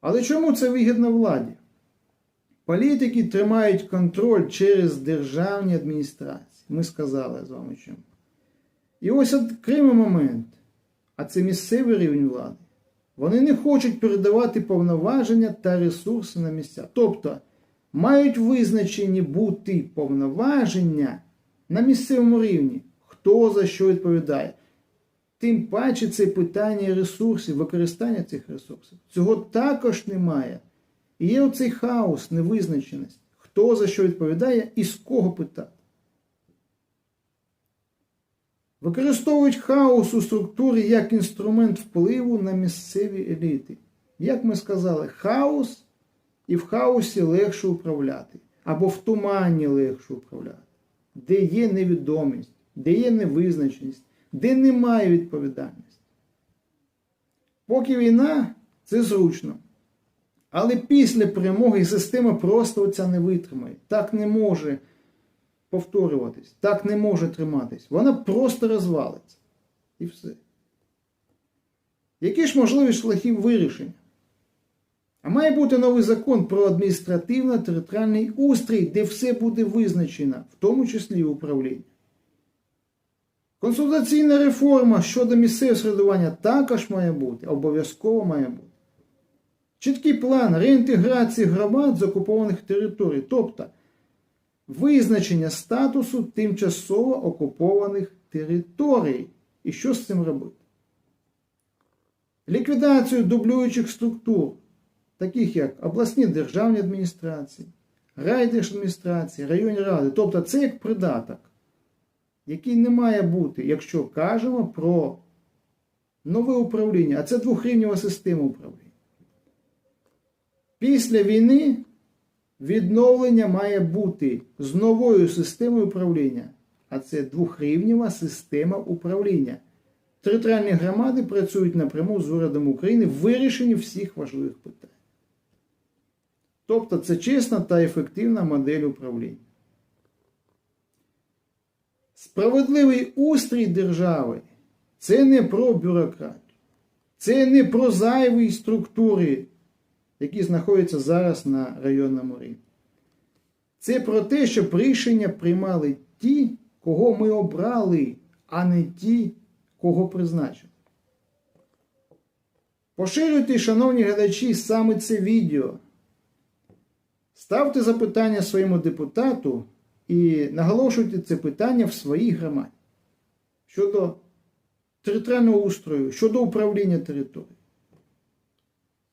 Але чому це вигідно владі? Політики тримають контроль через державні адміністрації. Ми сказали з вами чому. І ось окремий момент, а це місцевий рівень влади. Вони не хочуть передавати повноваження та ресурси на місця. Тобто мають визначені бути повноваження на місцевому рівні, хто за що відповідає. Тим паче це питання ресурсів, використання цих ресурсів. Цього також немає. І є оцей хаос, невизначеність, хто за що відповідає і з кого питати. Використовують хаос у структурі як інструмент впливу на місцеві еліти. Як ми сказали, хаос і в хаосі легше управляти, або в тумані легше управляти, де є невідомість, де є невизначеність, де немає відповідальності. Поки війна це зручно. Але після перемоги система просто оця не витримає. Так не може повторюватись, так не може триматись. Вона просто розвалиться. І все. Які ж можливі шляхи вирішення? А має бути новий закон про адміністративно-територіальний устрій, де все буде визначено, в тому числі і управління. Консультаційна реформа щодо місцевого середування також має бути, обов'язково має бути. Чіткий план реінтеграції громад з окупованих територій, тобто визначення статусу тимчасово окупованих територій. І що з цим робити? Ліквідацію дублюючих структур, таких як обласні державні адміністрації, райдержадміністрації, районні ради. Тобто це як придаток, який не має бути, якщо кажемо про нове управління, а це двохрівнева система управління. Після війни відновлення має бути з новою системою управління, а це двохрівнева система управління. Територіальні громади працюють напряму з урядом України в вирішенні всіх важливих питань. Тобто це чесна та ефективна модель управління. Справедливий устрій держави це не про бюрократію, це не про зайві структури які знаходяться зараз на районному рівні. Це про те, щоб рішення приймали ті, кого ми обрали, а не ті, кого призначили. Поширюйте, шановні глядачі, саме це відео. Ставте запитання своєму депутату і наголошуйте це питання в своїй громаді щодо територіального устрою, щодо управління територією.